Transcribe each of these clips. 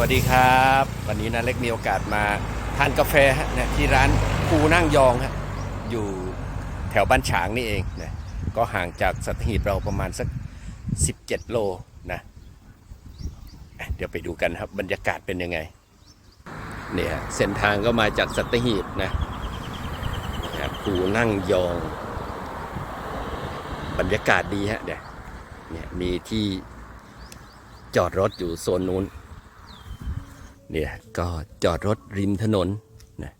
วัสดีครับ วันนี้นะเล็กมีโอกาสมาทานกาแฟฮะเนี่ยที่ร้านปูนั่งยองฮะอยู่แถวบ้านฉางนี่เองนะก็ห่างจากสัตหีบเราประมาณสัก 17 โลนะเดี๋ยวไปดูกันครับบรรยากาศเป็นยังไงเนี่ยเส้นทางก็มาจากสัตหีบนะนะครูนั่งยอง บรรยากาศดีฮะเดี๋ยวเนี่ยมีที่จอดรถอยู่โซนนู้น เนี่ยก็จอดรถริมถนนนะ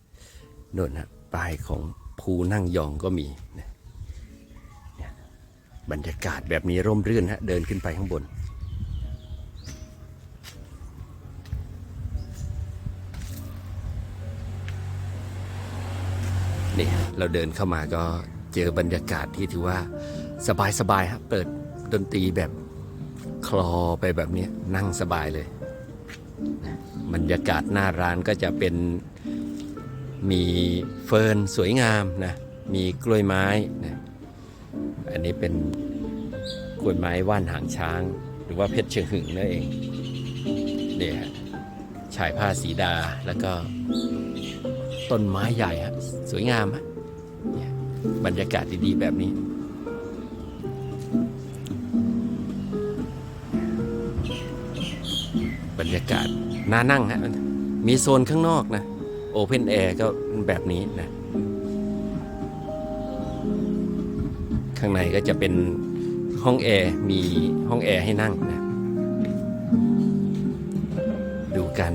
โน่นนะป้ายของภูนั่งยองก็มีนะเนี่ยบรรยากาศแบบนี้ร่มรื่นฮะเดินขึ้นไปข้างบน นี่เราเดินเข้ามาก็เจอบรรยากาศที่ถือว่าสบายๆฮะเปิดดนตรีแบบคลอไปแบบนี้นั่งสบายเลย บรรยากาศหน้าร้านก็จะเป็นมีเฟิร์นสวยงามนะมีกล้วยไม้นะอันนี้เป็นกล้วยไม้ว่านหางช้าง หรือว่าเพชรเชิงหึงนั่นเองเนี่ยฮะชายผ้าสีดาแล้วก็ต้นไม้ใหญ่ฮะสวยงามฮะบรรยากาศดีๆแบบนี้ บรรยากาศ น่านั่งฮะมีโซนข้างนอกนะโอเพนแอร์ก็แบบนี้นะ ข้างในก็จะเป็นห้องแอร์ มีห้องแอร์ให้นั่งนะ ดูกัน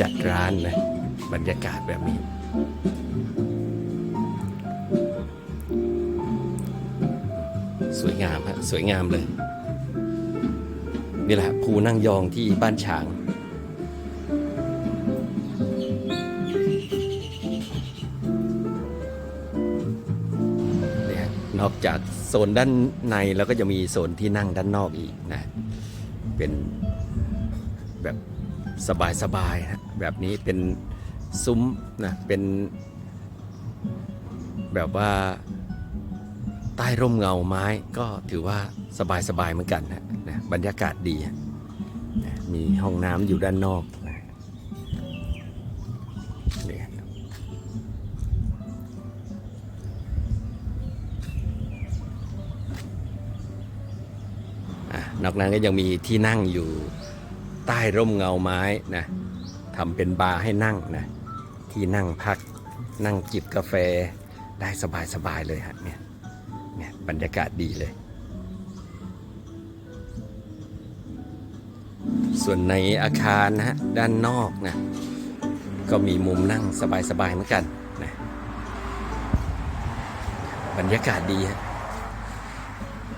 จัดร้านนะ บรรยากาศแบบนี้ สวยงามฮะ สวยงามเลย นี่แหละภูนั่งยองที่บ้านฉางเนี่ยนอกจากโซนด้านในแล้วก็จะมีโซนที่นั่งด้านนอกอีกนะ เป็นแบบสบายๆฮะแบบนี้เป็นซุ้มนะ เป็นแบบว่า ใต้ร่มเงาไม้ก็ถือว่าสบายๆเหมือนกันนะนะบรรยากาศดีนะมีห้องน้ำอยู่ด้านนอกนะนี่ฮะอะนอกนั้นก็ยังมีที่นั่งอยู่ใต้ร่มเงาไม้นะทำเป็นบาร์ให้นั่งนะที่นั่งพักนั่งจิบกาแฟได้สบายๆเลยฮะเนี่ย เนี่ยบรรยากาศดีเลย ส่วนในอาคารนะฮะด้านนอกนะก็มีมุมนั่งสบายๆเหมือนกันนะบรรยากาศดีฮะ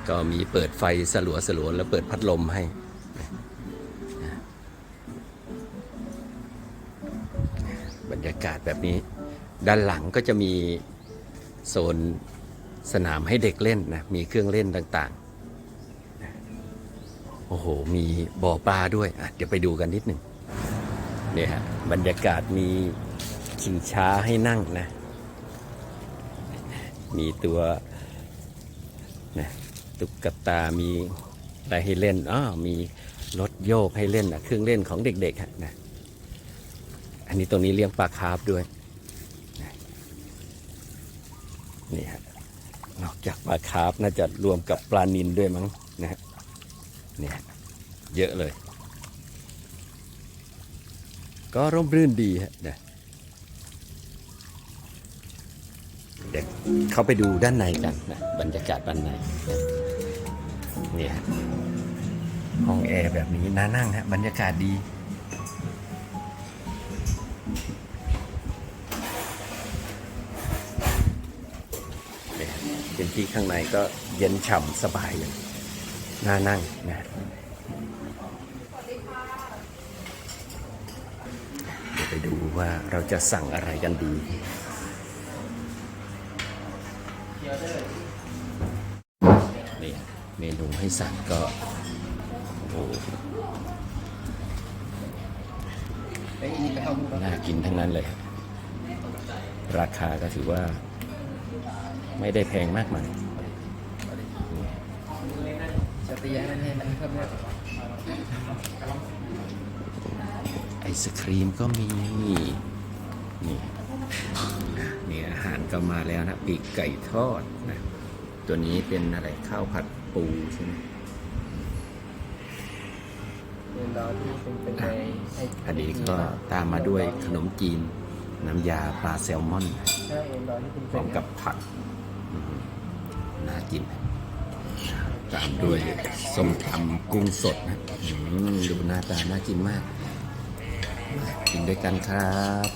ก็มีเปิดไฟสลัวสลัวๆแล้วเปิดพัดลมให้ บรรยากาศแบบนี้ ด้านหลังก็จะมีโซน สนามให้เด็กเล่นนะ มีเครื่องเล่นต่างๆ โอ้โห มีบ่อปลาด้วยอะเดี๋ยวไปดูกันนิดหนึ่งเนี่ยฮะบรรยากาศมีชิงช้าให้นั่งนะ มีตัวนะตุ๊กตา มีอะไรให้เล่นอ้าวมีรถโยกให้เล่นนะเครื่องเล่นของเด็กๆฮะนะ อันนี้ตรงนี้เลี้ยงปลาคาร์ฟด้วยนี่ฮะ นอกจากปลาคาร์ฟน่าจะรวมกับปลานินด้วยมั้งนะฮะเนี่ยเยอะเลย ก็ร่มรื่นดีฮะเดี๋ยเดี๋ยวเข้าไปดูด้านในกันนะบรรยากาศด้านในเนี่ยห้องแอร์แบบนี้น่านั่งฮะบรรยากาศดี เป็นที่ข้างในก็เย็นฉ่ำสบายเลยน่านั่งนะเดี๋ยวไปดูว่าเราจะสั่งอะไรกันดี นี่เมนูให้สั่งก็ โอ้โหน่ากินทั้งนั้นเลย ราคาก็ถือว่า ไม่ได้แพงมากมายจะตีให้มันให้มันเพิ่มเลือดศครีมก็มี นี่นะนี่อาหารก็มาแล้วนะ ปีกไก่ทอดนะ ตัวนี้เป็นอะไรข้าวผัดปูใช่ไหมเอ็นดอที่เป็นเป็นไอไอันนี้ก็ตามมาด้วยขนมจีน น้ำยาปลาแซลมอนใช่เอ็นดอที่เป็นพร้อมกับผักอืม น่ากินนะตามด้วยส้มตำกุ้งสดนะอืมดูหน้าตาน่ากินมากมากินด้วยกันครับ